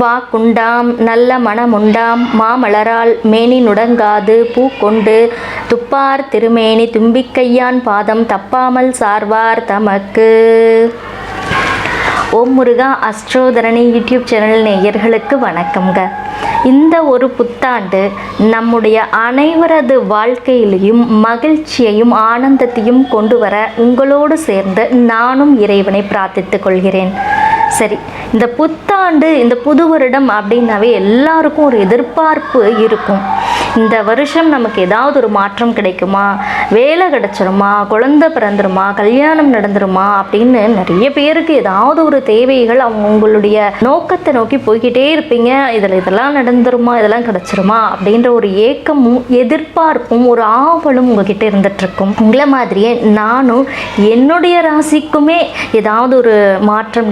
வா குண்டாம் நல்ல மனமுண்டாம் மாமலரால் மேனி நுடங்காது பூ கொண்டு துப்பார் திருமேனி தும்பிக்கையான் பாதம் தப்பாமல் சார்வார் தமக்கு. ஓம் முருகா அஸ்ட்ரோதரணி யூடியூப் சேனல் நேயர்களுக்கு வணக்கம்ங்க. இந்த ஒரு புத்தாண்டு நம்முடைய அனைவரது வாழ்க்கையிலையும் மகிழ்ச்சியையும் ஆனந்தத்தையும் கொண்டு வர உங்களோடு சேர்ந்து நானும் இறைவனை பிரார்த்தித்துக் கொள்கிறேன். சரி இந்த புத்தாண்டு இந்த புது வருடம் அப்படின்னாவே எல்லாருக்கும் ஒரு எதிர்பார்ப்பு இருக்கும். இந்த வருஷம் நமக்கு ஏதாவது ஒரு மாற்றம் கிடைக்குமா? வேலை கிடைச்சிருமா? குழந்தை பிறந்துருமா? கல்யாணம் நடந்துருமா? அப்படின்னு நிறைய பேருக்கு ஏதாவது ஒரு தேவைகள் அவங்க உங்களுடைய நோக்கத்தை நோக்கி போய்கிட்டே இருப்பீங்க. இதில் இதெல்லாம் நடந்துருமா? இதெல்லாம் கிடைச்சிருமா? அப்படின்ற ஒரு ஏக்கமும் எதிர்பார்ப்பும் ஒரு ஆவலும் உங்ககிட்ட இருந்துட்டுருக்கும் உங்களை மாதிரியே நானும் என்னுடைய ராசிக்குமே ஏதாவது ஒரு மாற்றம்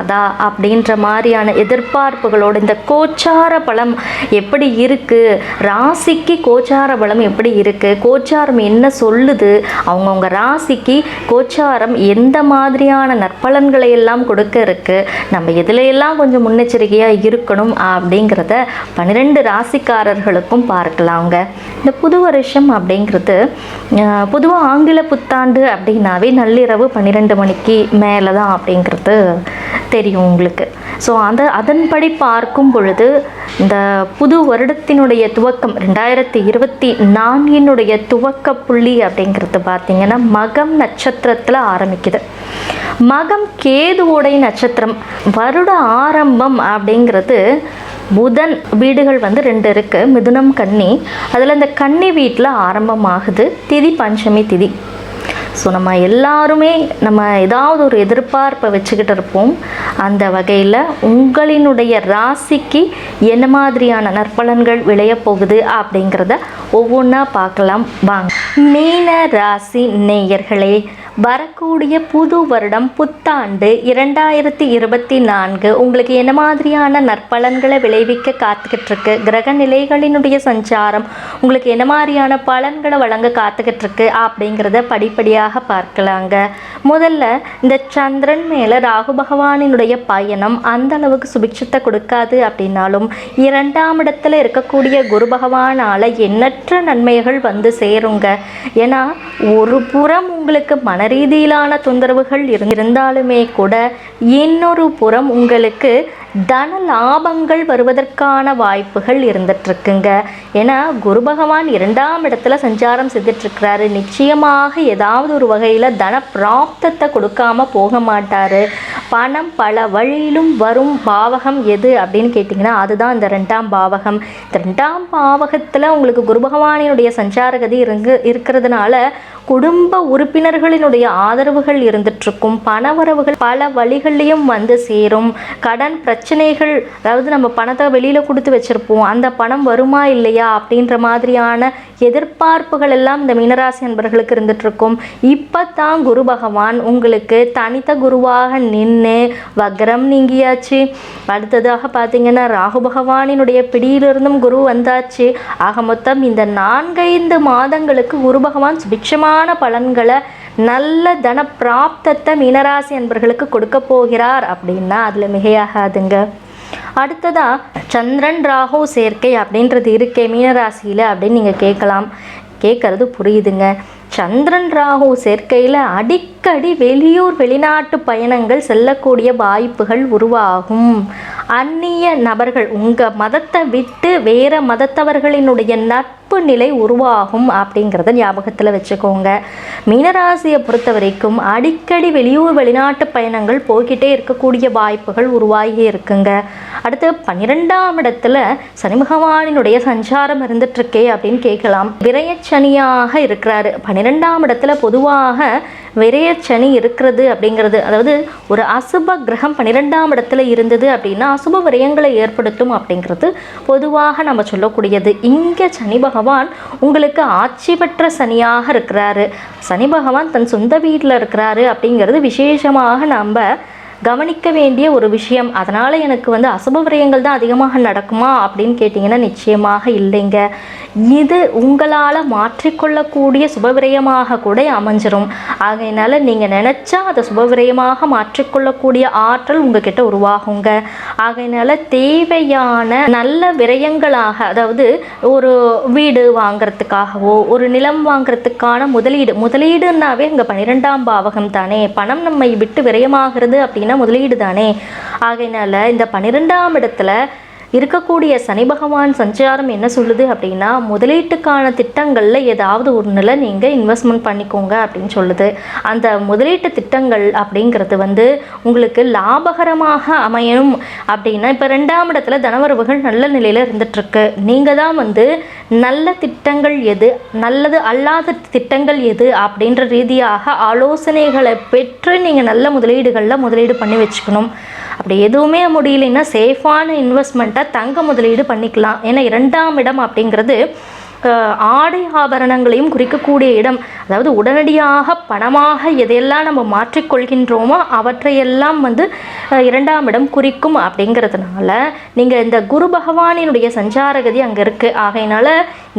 நிகழ்ந்துராதா அப்படின்ற மாதிரியான எதிர்பார்ப்புகளோடு இந்த கோச்சார பலம் எப்படி இருக்குது ராசிக்கு கோச்சார பலம் எப்படி இருக்குது கோச்சாரம் என்ன சொல்லுது? அவங்கவுங்க ராசிக்கு கோச்சாரம் எந்த மாதிரியான நற்பலன்களை எல்லாம் கொடுக்க இருக்கு? நம்ம எதுல எல்லாம் கொஞ்சம் முன்னெச்சரிக்கையாக இருக்கணும் அப்படிங்கிறத பன்னிரெண்டு ராசிக்காரர்களுக்கும் பார்க்கலாங்க. இந்த புது வருஷம் அப்படிங்கிறது பொதுவாக ஆங்கில புத்தாண்டு அப்படின்னாவே நள்ளிரவு பன்னிரெண்டு மணிக்கு மேலே தான் அப்படிங்கிறது தெரியும் உங்களுக்கு. ஸோ அந்த அதன்படி பார்க்கும் பொழுது இந்த புது வருடத்தினுடைய துவக்கம் ரெண்டாயிரத்தி இருபத்தி நான்கினுடைய துவக்க புள்ளி அப்படிங்கிறது பார்த்திங்கன்னா மகம் நட்சத்திரத்தில் ஆரம்பிக்குது. மகம் கேதுவோடைய நட்சத்திரம் வருட ஆரம்பம் அப்படிங்கிறது புதன் வீடுகள் வந்து ரெண்டு இருக்குது மிதுனம் கன்னி. அதில் இந்த கன்னி வீட்டில் ஆரம்பமாகுது திதி பஞ்சமி திதி. ஸோ நம்ம எல்லாருமே நம்ம ஏதாவது ஒரு எதிர்பார்ப்பை வச்சுக்கிட்டு இருப்போம். அந்த வகையில் உங்களினுடைய ராசிக்கு என்ன மாதிரியான நற்பலன்கள் விளைய போகுது அப்படிங்கிறத ஒவ்வொன்றா பார்க்கலாம். வாங்க. மீன ராசி நேயர்களே வரக்கூடிய புது வருடம் புத்தாண்டு இரண்டாயிரத்தி இருபத்தி நான்கு உங்களுக்கு என்ன மாதிரியான நற்பலன்களை விளைவிக்க காத்துக்கிட்டு இருக்கு கிரக நிலைகளினுடைய சஞ்சாரம் உங்களுக்கு என்ன மாதிரியான பலன்களை வழங்க காத்துக்கிட்டு இருக்கு அப்படிங்கிறத படிப்படியாக பார்க்கலாங்க. முதல்ல இந்த சந்திரன் மேலே ராகு பகவானினுடைய பயணம் அந்த அளவுக்கு சுபிட்சத்தை கொடுக்காது அப்படின்னாலும் இரண்டாம் இடத்துல இருக்கக்கூடிய குரு பகவானால் எண்ணற்ற நன்மைகள் வந்து சேருங்க. ஏன்னா ஒரு புறம் உங்களுக்கு மன ரீதியிலான தொந்தரவுகள் இருந்தாலுமே கூட இன்னொரு புறம் உங்களுக்கு தன லாபங்கள் வருவதற்கான வாய்ப்புகள் இருந்துட்டுருக்குங்க. ஏன்னா குரு பகவான் இரண்டாம் இடத்துல சஞ்சாரம் செஞ்சிட்ருக்கிறாரு நிச்சயமாக ஏதாவது ஒரு வகையில் தன பிராப்தத்தை கொடுக்காம போக மாட்டார். பணம் பல வழியிலும் வரும் பாவகம் எது அப்படின்னு கேட்டிங்கன்னா அதுதான் இந்த ரெண்டாம் பாவகம். இந்த ரெண்டாம் பாவகத்தில் உங்களுக்கு குரு பகவானினுடைய சஞ்சாரகதி இருங்கு இருக்கிறதுனால குடும்ப உறுப்பினர்களினுடைய ஆதரவுகள் இருந்துட்டுருக்கும். பணவரவுகள் பல வழிகள்லையும் வந்து சேரும். கடன் பிரச்சனைகள் அதாவது நம்ம பணத்தை வெளியில் கொடுத்து வச்சுருப்போம். அந்த பணம் வருமா இல்லையா அப்படின்ற மாதிரியான எதிர்பார்ப்புகள் எல்லாம் இந்த மீனராசி அன்பர்களுக்கு இருந்துட்டுருக்கும். இப்போ தான் குரு பகவான் உங்களுக்கு தனித்த குருவாக நின்று வக்ரம் நீங்கியாச்சு. அடுத்ததாக பார்த்தீங்கன்னா ராகு பகவானினுடைய பிடியிலிருந்தும் குரு வந்தாச்சு. ஆக மொத்தம் இந்த நான்கைந்து மாதங்களுக்கு குரு பகவான் சுபிக்ஷமான பலன்களை நல்ல தன பிராப்தத்தை மீனராசி அன்பர்களுக்கு கொடுக்க போகிறார் அப்படின்னா அதில் மிகையாகாதுங்க. அடுத்ததா சந்திரன் ராகு சேர்க்கை அப்படின்றது இருக்கே மீனராசியில் அப்படின்னு நீங்கள் கேட்கலாம். கேட்குறது புரியுதுங்க. சந்திரன் ராகு சேர்க்கையில் அடிக்கடி வெளியூர் வெளிநாட்டு பயணங்கள் செல்லக்கூடிய வாய்ப்புகள் உருவாகும். அந்நிய நபர்கள் உங்கள் மதத்தை விட்டு வேறு மதத்தவர்களினுடைய நட்பு நிலை உருவாகும் அப்படிங்கிறத ஞாபகத்தில் வச்சுக்கோங்க. மீனராசியை பொறுத்த வரைக்கும் அடிக்கடி வெளியூர் வெளிநாட்டு பயணங்கள் போய்கிட்டே இருக்கக்கூடிய வாய்ப்புகள் உருவாகி இருக்குங்க. அடுத்து பன்னிரெண்டாம் இடத்துல சனி பகவானினுடைய சஞ்சாரம் இருந்துட்டுருக்கே அப்படின்னு கேட்கலாம். விரயச்சனியாக இருக்கிறாரு. பன்னிரெண்டாம் இடத்துல பொதுவாக விரயச்சனி இருக்கிறது அப்படிங்கிறது அதாவது ஒரு அசுப கிரகம் பன்னிரெண்டாம் இடத்துல இருந்தது அப்படின்னா அசுப விரயங்களை ஏற்படுத்தும் அப்படிங்கிறது பொதுவாக நம்ம சொல்லக்கூடியது. இங்கே சனி பகவான் பகவான் உங்களுக்கு ஆட்சி பெற்ற சனியாக இருக்கிறாரு. சனி பகவான் தன் சொந்த வீட்டில் இருக்கிறாரு அப்படிங்கிறது விசேஷமாக நம்ம கவனிக்க வேண்டிய ஒரு விஷயம். அதனால் எனக்கு வந்து அசுப விரயங்கள் தான் அதிகமாக நடக்குமா அப்படின்னு கேட்டிங்கன்னா நிச்சயமாக இல்லைங்க. இது உங்களால் மாற்றிக்கொள்ளக்கூடிய சுபவிரயமாக கூட அமைஞ்சிரும். ஆகையினால நீங்கள் நினச்சா அதை சுபவிரயமாக மாற்றிக்கொள்ளக்கூடிய ஆற்றல் உங்ககிட்ட உருவாகுங்க. ஆகையினால தேவையான நல்ல விரயங்களாக அதாவது ஒரு வீடு வாங்கிறதுக்காகவோ ஒரு நிலம் வாங்கிறதுக்கான முதலீடு முதலீடுன்னாவே இங்கே பன்னிரெண்டாம் பாவகம் தானே பணம் நம்மை விட்டு விரயமாகிறது அப்படின்னு முதலீடு தானே? ஆகையினால இந்த பன்னிரெண்டாம் இடத்துல இருக்கக்கூடிய சனி பகவான் சஞ்சாரம் என்ன சொல்லுது அப்படின்னா முதலீட்டுக்கான திட்டங்களில் ஏதாவது ஒன்றில் நீங்கள் இன்வெஸ்ட்மெண்ட் பண்ணிக்கோங்க அப்படின்னு சொல்லுது. அந்த முதலீட்டு திட்டங்கள் அப்படிங்கிறது வந்து உங்களுக்கு லாபகரமாக அமையணும் அப்படின்னா இப்போ ரெண்டாம் இடத்துல தனவரவுகள் நல்ல நிலையில் இருந்துகிட்ருக்கு நீங்கள் தான் வந்து நல்ல திட்டங்கள் எது? நல்லது அல்லாத திட்டங்கள் எது? அப்படின்ற ரீதியாக ஆலோசனைகளை பெற்று நீங்கள் நல்ல முதலீடுகளில் முதலீடு பண்ணி வச்சுக்கணும். அப்படி எதுவுமே முடியலைன்னா சேஃபான இன்வெஸ்ட்மெண்ட்டை தங்க முதலீடு பண்ணிக்கலாம். ஏன்னா இரண்டாம் இடம் அப்படிங்கிறது ஆடை ஆபரணங்களையும் குறிக்கக்கூடிய இடம். அதாவது உடனடியாக பணமாக எதையெல்லாம் நம்ம மாற்றிக்கொள்கின்றோமோ அவற்றையெல்லாம் வந்து இரண்டாம் இடம் குறிக்கும் அப்படிங்கிறதுனால நீங்கள் இந்த குரு பகவானினுடைய சஞ்சாரகதி அங்கே இருக்குது ஆகையினால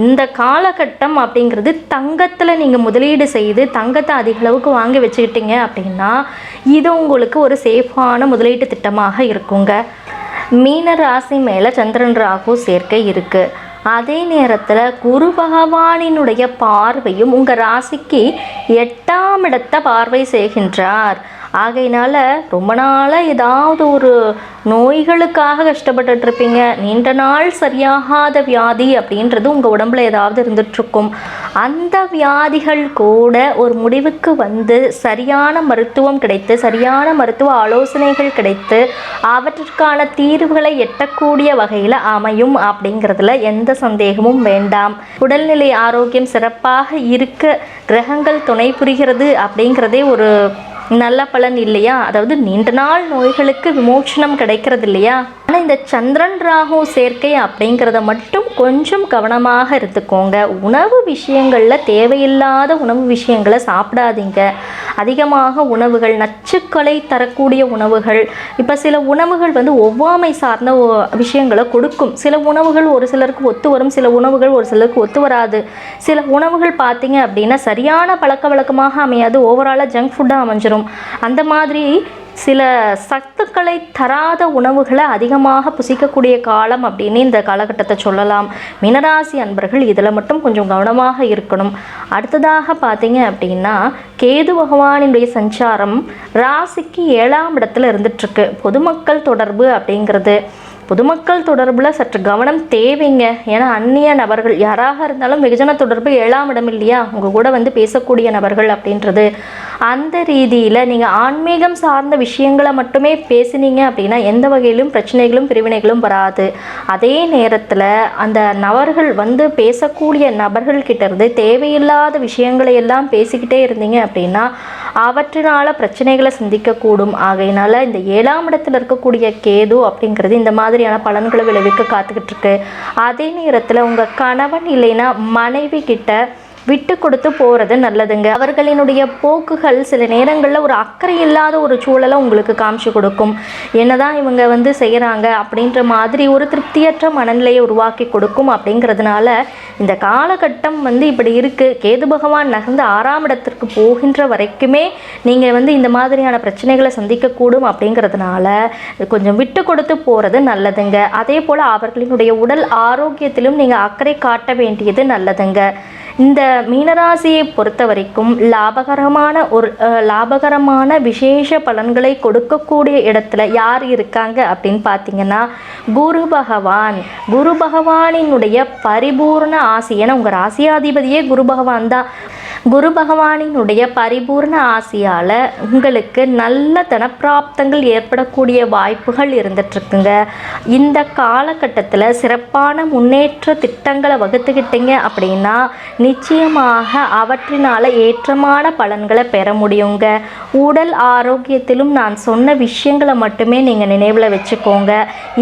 இந்த காலகட்டம் அப்படிங்கிறது தங்கத்தில் நீங்கள் முதலீடு செய்து தங்கத்தை அதிக அளவுக்கு வாங்கி வச்சுக்கிட்டீங்க அப்படின்னா இது உங்களுக்கு ஒரு சேஃபான முதலீட்டு திட்டமாக இருக்குங்க. மீன ராசி மேலே சந்திரன் ராகு சேர்க்கை இருக்குது அதே நேரத்தில் குரு பகவானினுடைய பார்வையும் உங்கள் ராசிக்கு எட்டாம் இடத்தை பார்வை செய்கின்றார். ஆகையினால ரொம்ப நாளாக ஏதாவது ஒரு நோய்களுக்காக கஷ்டப்பட்டுட்டு இருப்பீங்க நீண்ட நாள் சரியாகாத வியாதி அப்படின்றது உங்கள் உடம்புல ஏதாவது இருந்துகிட்ருக்கும் அந்த வியாதிகள் கூட ஒரு முடிவுக்கு வந்து சரியான மருத்துவம் கிடைத்து சரியான மருத்துவ ஆலோசனைகள் கிடைத்து அவற்றிற்கான தீர்வுகளை எட்டக்கூடிய வகையில் அமையும் அப்படிங்கிறதுல எந்த சந்தேகமும் வேண்டாம். உடல்நிலை ஆரோக்கியம் சிறப்பாக இருக்க கிரகங்கள் துணை புரிகிறது அப்படிங்கிறதே ஒரு நல்ல பலன் இல்லையா? அதாவது நீண்ட நாள் நோய்களுக்கு விமோச்சனம் கிடைக்கிறது இல்லையா ஆனால் இந்த சந்திரன் ராகு சேர்க்கை அப்படிங்கிறத மட்டும் கொஞ்சம் கவனமாக இருந்துக்கோங்க உணவு விஷயங்களில் தேவையில்லாத உணவு விஷயங்களை சாப்பிடாதீங்க. அதிகமாக உணவுகள் நச்சுக்களை தரக்கூடிய உணவுகள். இப்போ சில உணவுகள் வந்து ஒவ்வாமை சார்ந்த விஷயங்களை கொடுக்கும். சில உணவுகள் ஒரு சிலருக்கு ஒத்து வரும் சில உணவுகள் ஒரு சிலருக்கு ஒத்து வராது. சில உணவுகள் பார்த்தீங்க அப்படின்னா சரியான பழக்க வழக்கமாக அமையாது. ஓவராலாக ஜங்க் ஃபுட்டாக அமைஞ்சிரும். அந்த மாதிரி சில சத்துக்களை தராத உணவுகளை அதிகமாக புசிக்கக்கூடிய காலம் அப்படின்னு இந்த காலகட்டத்தை சொல்லலாம். மினராசி அன்பர்கள் இதில் மட்டும் கொஞ்சம் கவனமாக இருக்கணும். அடுத்ததாக பார்த்தீங்க அப்படின்னா கேது பகவானினுடைய சஞ்சாரம் ராசிக்கு ஏழாம் இடத்துல இருந்துட்டுருக்கு. பொதுமக்கள் தொடர்பு அப்படிங்கிறது. பொதுமக்கள் தொடர்பில் சற்று கவனம் தேவைங்க. ஏன்னா அந்நிய நபர்கள் யாராக இருந்தாலும் வெகுஜன தொடர்பு ஏழாம் இடம் இல்லையா? உங்கள் கூட வந்து பேசக்கூடிய நபர்கள் அப்படின்றது. அந்த ரீதியில் நீங்கள் ஆன்மீகம் சார்ந்த விஷயங்களை மட்டுமே பேசினீங்க அப்படின்னா எந்த வகையிலும் பிரச்சனைகளும் பிரிவினைகளும் வராது. அதே நேரத்தில் அந்த நபர்கள் வந்து பேசக்கூடிய நபர்கள்கிட்ட இருந்து தேவையில்லாத விஷயங்களை எல்லாம் பேசிக்கிட்டே இருந்தீங்க அப்படின்னா அவற்றினால் பிரச்சனைகளை சந்திக்கக்கூடும். ஆகையினால இந்த ஏழாம் இடத்துல இருக்கக்கூடிய கேது அப்படிங்கிறது இந்த மாதிரியான பலன்களை விளைவிக்க காத்துக்கிட்டு இருக்கு. அதே நேரத்தில் உங்கள் கணவன் இல்லைன்னா மனைவி கிட்ட விட்டு கொடுத்து போகிறது நல்லதுங்க. அவர்களினுடைய போக்குகள் சில நேரங்களில் ஒரு அக்கறை இல்லாத ஒரு சூழலை உங்களுக்கு காமிச்சு கொடுக்கும். என்னதான் இவங்க வந்து செய்கிறாங்க அப்படின்ற மாதிரி ஒரு திருப்தியற்ற மனநிலையை உருவாக்கி கொடுக்கும் அப்படிங்கிறதுனால இந்த காலகட்டம் வந்து இப்படி இருக்குது கேது பகவான் நகர்ந்து ஆறாம் இடத்திற்கு போகின்ற வரைக்குமே நீங்கள் வந்து இந்த மாதிரியான பிரச்சனைகளை சந்திக்கக்கூடும் அப்படிங்கிறதுனால கொஞ்சம் விட்டு கொடுத்து போகிறது நல்லதுங்க. அதே போல் அவர்களினுடைய உடல் ஆரோக்கியத்திலும் நீங்கள் அக்கறை காட்ட வேண்டியது நல்லதுங்க. இந்த மீனராசியை பொறுத்த வரைக்கும் லாபகரமான ஒரு லாபகரமான விசேஷ பலன்களை கொடுக்கக்கூடிய இடத்துல யார் இருக்காங்க அப்படின்னு பார்த்தீங்கன்னா குரு பகவான். குரு பகவானினுடைய பரிபூர்ண ஆசி ஏன்னா உங்கள் ராசியாதிபதியே குரு பகவான் தான். குரு பகவானினுடைய பரிபூர்ண ஆசையால் உங்களுக்கு நல்ல தனப்பிராப்தங்கள் ஏற்படக்கூடிய வாய்ப்புகள் இருந்துட்டுருக்குங்க. இந்த காலகட்டத்தில் சிறப்பான முன்னேற்ற திட்டங்களை வகுத்துக்கிட்டீங்க அப்படின்னா நிச்சயமாக அவற்றினால் ஏற்றமான பலன்களை பெற முடியுங்க. உடல் ஆரோக்கியத்திலும் நான் சொன்ன விஷயங்களை மட்டுமே நீங்கள் நினைவில் வச்சுக்கோங்க.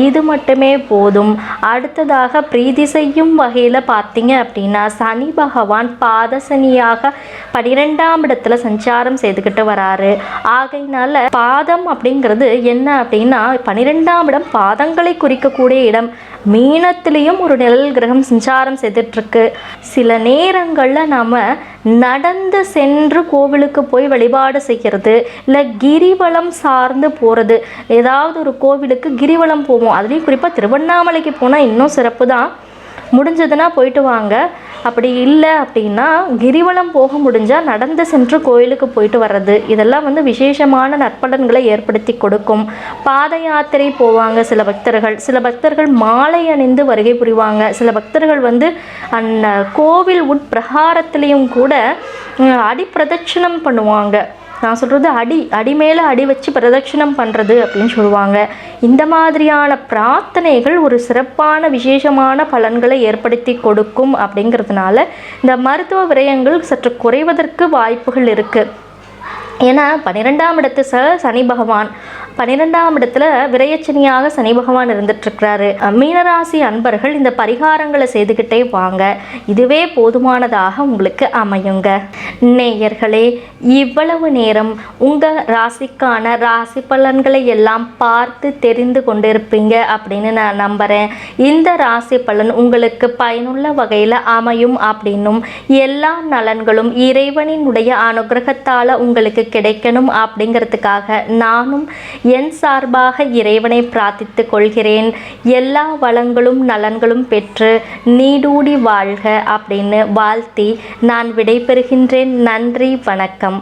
இது மட்டுமே போதும். அடுத்ததாக பிரீதி செய்யும் வகையில் பார்த்தீங்க அப்படின்னா சனி பகவான் பாதசனியாக பனிரெண்டாம் இடத்துல சஞ்சாரம் செய்துக்கிட்டு வராரு. ஆகையினால பாதம் அப்படிங்கிறது என்ன அப்படின்னா பனிரெண்டாம் இடம் பாதங்களை குறிக்கக்கூடிய இடம். மீனத்திலையும் ஒரு நிழல் கிரகம் சஞ்சாரம் செய்துட்ருக்கு சில நேரங்களில் நாம் நடந்து சென்று கோவிலுக்கு போய் வழிபாடு செய்கிறது இல்லை கிரிவலம் சார்ந்து போகிறது ஏதாவது ஒரு கோவிலுக்கு கிரிவலம் போவோம். அதுலேயும் குறிப்பாக திருவண்ணாமலைக்கு போனால் இன்னும் சிறப்பு தான் முடிஞ்சதுன்னா போயிட்டு வாங்க. அப்படி இல்லை அப்படின்னா கிரிவலம் போக முடிஞ்சால் நடந்து சென்று கோயிலுக்கு போயிட்டு வர்றது. இதெல்லாம் வந்து விசேஷமான நற்பலன்களை ஏற்படுத்தி கொடுக்கும். பாத யாத்திரை போவாங்க சில பக்தர்கள். சில பக்தர்கள் மாலை அணிந்து வருகை புரிவாங்க. சில பக்தர்கள் வந்து அந்த கோவில் உட்பிரகாரத்திலையும் கூட அடிப்பிரதட்சணம் பண்ணுவாங்க. நான் சொல்கிறது அடி அடி மேலே அடி வச்சு பிரதட்சணம் பண்ணுறது அப்படின்னு சொல்லுவாங்க. இந்த மாதிரியான பிரார்த்தனைகள் ஒரு சிறப்பான விசேஷமான பலன்களை ஏற்படுத்தி கொடுக்கும் அப்படிங்கிறதுனால இந்த மருத்துவ விரயங்கள் சற்று குறைவதற்கு வாய்ப்புகள் இருக்குது ஏன்னா பன்னிரெண்டாம் இடத்து ச சனி பகவான். பன்னிரெண்டாம் இடத்துல விரயச்சனியாக சனி பகவான் இருந்துட்டுருக்கிறாரு. மீனராசி அன்பர்கள் இந்த பரிகாரங்களை செய்துக்கிட்டே வாங்க. இதுவே போதுமானதாக உங்களுக்கு அமையுங்க. நேயர்களே இவ்வளவு நேரம் உங்கள் ராசிக்கான ராசி பலன்களை எல்லாம் பார்த்து தெரிந்து கொண்டிருப்பீங்க அப்படின்னு நான் நம்புகிறேன் இந்த ராசி பலன் உங்களுக்கு பயனுள்ள வகையில் அமையும் அப்படின்னும் எல்லா நலன்களும் இறைவனினுடைய அனுகிரகத்தால் உங்களுக்கு கிடைக்கணும் அப்படிங்கிறதுக்காக நானும் என் சார்பாக இறைவனை பிரார்த்தித்து கொள்கிறேன். எல்லா வளங்களும் நலன்களும் பெற்று நீடூடி வாழ்க அப்படின்னு வாழ்த்தி நான் விடைபெறுகின்றேன். நன்றி வணக்கம்.